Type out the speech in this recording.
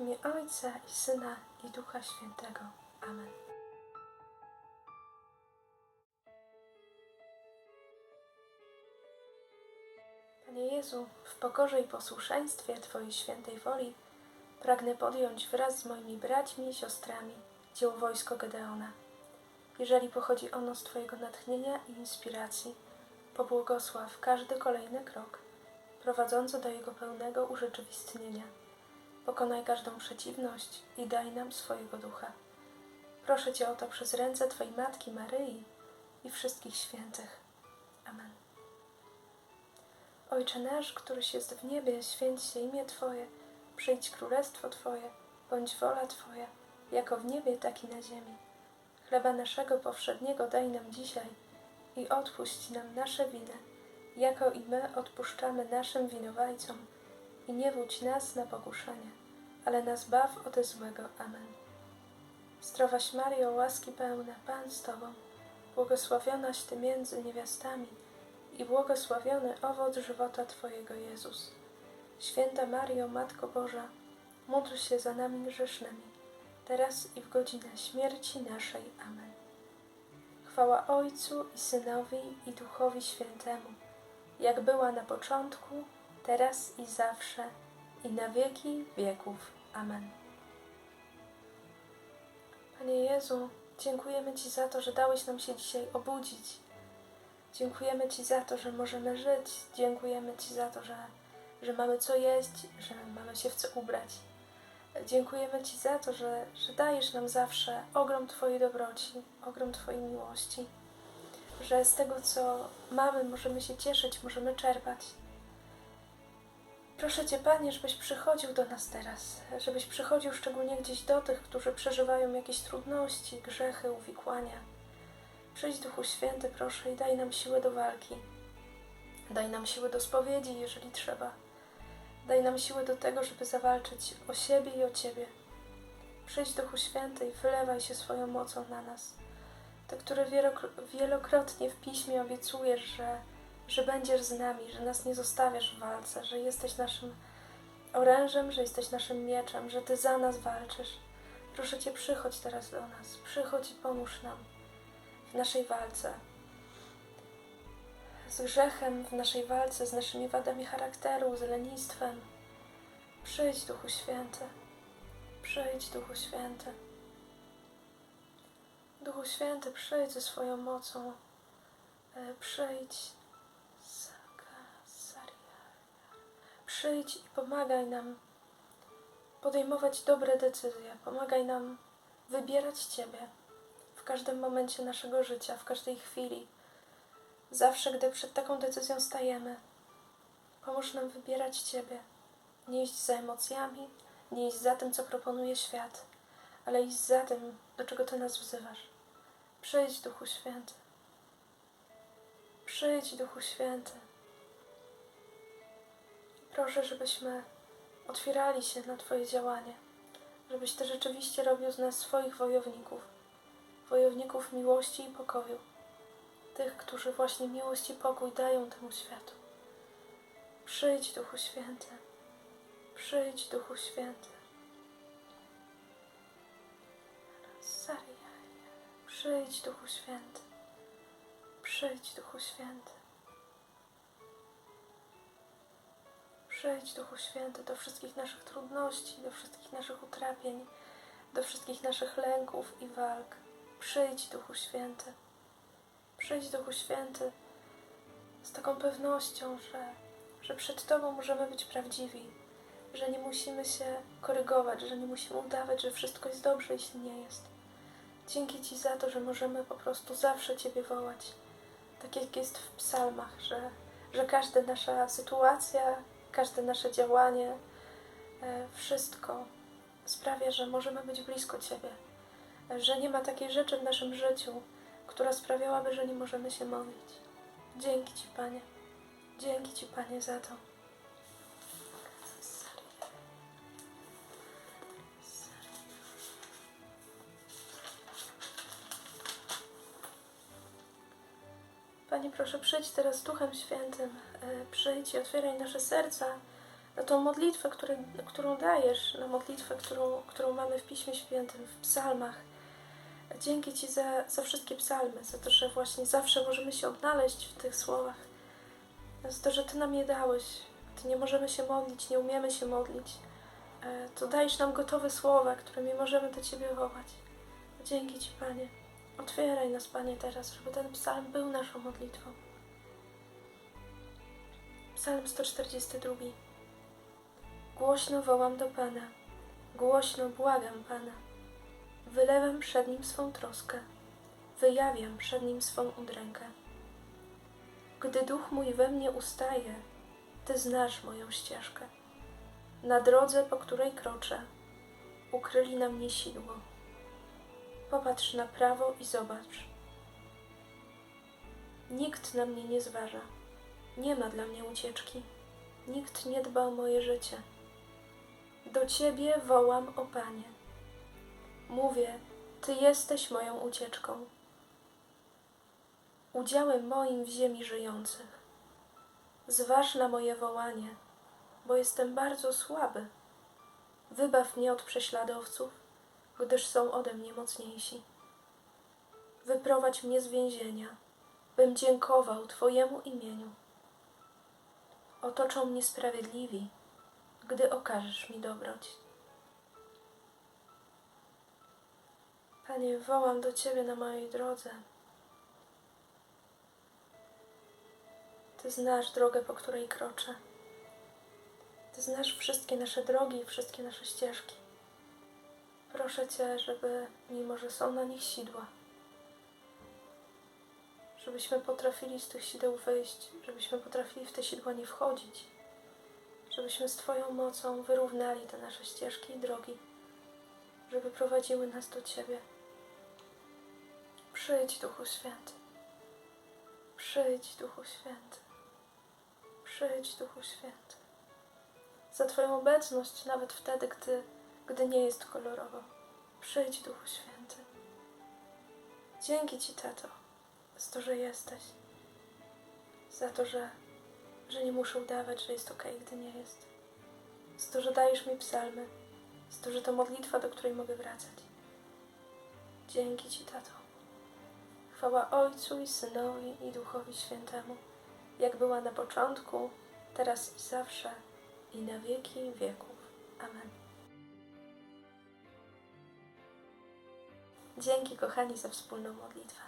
W imię Ojca i Syna i Ducha Świętego. Amen. Panie Jezu, w pokorze i posłuszeństwie Twojej świętej woli pragnę podjąć wraz z moimi braćmi i siostrami dzieło wojsko Gedeona. Jeżeli pochodzi ono z Twojego natchnienia i inspiracji, pobłogosław każdy kolejny krok prowadzący do jego pełnego urzeczywistnienia. Pokonaj każdą przeciwność i daj nam swojego ducha. Proszę Cię o to przez ręce Twojej Matki Maryi i wszystkich świętych. Amen. Ojcze nasz, któryś jest w niebie, święć się imię Twoje, przyjdź królestwo Twoje, bądź wola Twoja, jako w niebie, tak i na ziemi. Chleba naszego powszedniego daj nam dzisiaj i odpuść nam nasze winy, jako i my odpuszczamy naszym winowajcom. I nie wódź nas na pokuszenie, ale nas baw ode złego. Amen. Zdrowaś Mario, łaski pełna, Pan z Tobą, błogosławionaś Ty między niewiastami i błogosławiony owoc żywota Twojego Jezus. Święta Mario, Matko Boża, módl się za nami grzesznymi, teraz i w godzinę śmierci naszej. Amen. Chwała Ojcu i Synowi i Duchowi Świętemu, jak była na początku, teraz i zawsze, i na wieki wieków. Amen. Panie Jezu, dziękujemy Ci za to, że dałeś nam się dzisiaj obudzić. Dziękujemy Ci za to, że możemy żyć. Dziękujemy Ci za to, że, że mamy co jeść, że mamy się w co ubrać. Dziękujemy Ci za to, że, że dajesz nam zawsze ogrom Twojej dobroci, ogrom Twojej miłości, że z tego, co mamy, możemy się cieszyć, możemy czerpać. Proszę Cię, Panie, żebyś przychodził do nas teraz, żebyś przychodził szczególnie gdzieś do tych, którzy przeżywają jakieś trudności, grzechy, uwikłania. Przyjdź Duchu Święty, proszę, i daj nam siłę do walki. Daj nam siłę do spowiedzi, jeżeli trzeba. Daj nam siłę do tego, żeby zawalczyć o siebie i o Ciebie. Przyjdź Duchu Święty i wylewaj się swoją mocą na nas. Ty, który wielokro- wielokrotnie w Piśmie obiecujesz, że, że będziesz z nami, że nas nie zostawiasz w walce, że jesteś naszym orężem, że jesteś naszym mieczem, że Ty za nas walczysz. Proszę Cię, przychodź teraz do nas. Przychodź i pomóż nam w naszej walce z grzechem, w naszej walce z naszymi wadami charakteru, z lenistwem. Przyjdź, Duchu Święty. Przyjdź, Duchu Święty. Duchu Święty, przyjdź ze swoją mocą. E, Przyjdź. Przyjdź i pomagaj nam podejmować dobre decyzje. Pomagaj nam wybierać Ciebie w każdym momencie naszego życia, w każdej chwili. Zawsze, gdy przed taką decyzją stajemy, pomóż nam wybierać Ciebie. Nie iść za emocjami, nie iść za tym, co proponuje świat, ale iść za tym, do czego Ty nas wzywasz. Przyjdź, Duchu Święty. Przyjdź, Duchu Święty. Proszę, żebyśmy otwierali się na Twoje działanie, żebyś Ty rzeczywiście robił z nas swoich wojowników, wojowników miłości i pokoju tych, którzy właśnie miłość i pokój dają temu światu. Przyjdź, Duchu Święty. Przyjdź, Duchu Święty. Przyjdź, Duchu Święty. Przyjdź, Duchu Święty. Przyjdź, Duchu Święty, do wszystkich naszych trudności, do wszystkich naszych utrapień, do wszystkich naszych lęków i walk. Przyjdź, Duchu Święty. Przyjdź Duchu Święty z taką pewnością, że, że przed Tobą możemy być prawdziwi, że nie musimy się korygować, że nie musimy udawać, że wszystko jest dobrze, jeśli nie jest. Dzięki Ci za to, że możemy po prostu zawsze Ciebie wołać, tak jak jest w psalmach, że, że każda nasza sytuacja, każde nasze działanie, e, wszystko sprawia, że możemy być blisko Ciebie, że nie ma takiej rzeczy w naszym życiu, która sprawiałaby, że nie możemy się modlić. Dzięki Ci, Panie. Dzięki Ci, Panie, za to. Proszę przyjdź teraz Duchem Świętym. e, Przyjdź i otwieraj nasze serca na tą modlitwę, którą dajesz, na modlitwę, którą, którą mamy w Piśmie Świętym, w psalmach. Dzięki Ci za, za wszystkie psalmy, za to, że właśnie zawsze możemy się odnaleźć w tych słowach. Za to, że Ty nam je dałeś. Gdy nie możemy się modlić, nie umiemy się modlić, e, to dajesz nam gotowe słowa, którymi możemy do Ciebie wołać. Dzięki Ci, Panie. Otwieraj nas, Panie, teraz, żeby ten psalm był naszą modlitwą. Psalm 142. Głośno wołam do Pana, głośno błagam Pana. Wylewam przed Nim swą troskę, wyjawiam przed Nim swą udrękę. Gdy duch mój we mnie ustaje, Ty znasz moją ścieżkę. Na drodze, po której kroczę, ukryli na mnie sidło. Popatrz na prawo i zobacz. Nikt na mnie nie zważa. Nie ma dla mnie ucieczki. Nikt nie dba o moje życie. Do Ciebie wołam, o Panie. Mówię, Ty jesteś moją ucieczką. Udziałem moim w ziemi żyjących. Zważ na moje wołanie, bo jestem bardzo słaby. Wybaw mnie od prześladowców, gdyż są ode mnie mocniejsi. Wyprowadź mnie z więzienia, bym dziękował Twojemu imieniu. Otoczą mnie sprawiedliwi, gdy okażesz mi dobroć. Panie, wołam do Ciebie na mojej drodze. Ty znasz drogę, po której kroczę. Ty znasz wszystkie nasze drogi i wszystkie nasze ścieżki. Proszę Cię, żeby, mimo że są na nich sidła, żebyśmy potrafili z tych sideł wyjść, żebyśmy potrafili w te sidła nie wchodzić, żebyśmy z Twoją mocą wyrównali te nasze ścieżki i drogi, żeby prowadziły nas do Ciebie. Przyjdź, Duchu Święty. Przyjdź, Duchu Święty. Przyjdź, Duchu Święty. Za Twoją obecność, nawet wtedy, gdy, gdy nie jest kolorowo. Przyjdź, Duchu Święty. Dzięki Ci, Tato, za to, że jesteś. Za to, że, że nie muszę udawać, że jest ok, gdy nie jest. Za to, że dajesz mi psalmy. Za to, że to modlitwa, do której mogę wracać. Dzięki Ci, Tato. Chwała Ojcu i Synowi i Duchowi Świętemu, jak była na początku, teraz i zawsze, i na wieki wieków. Amen. Dzięki, kochani, za wspólną modlitwę.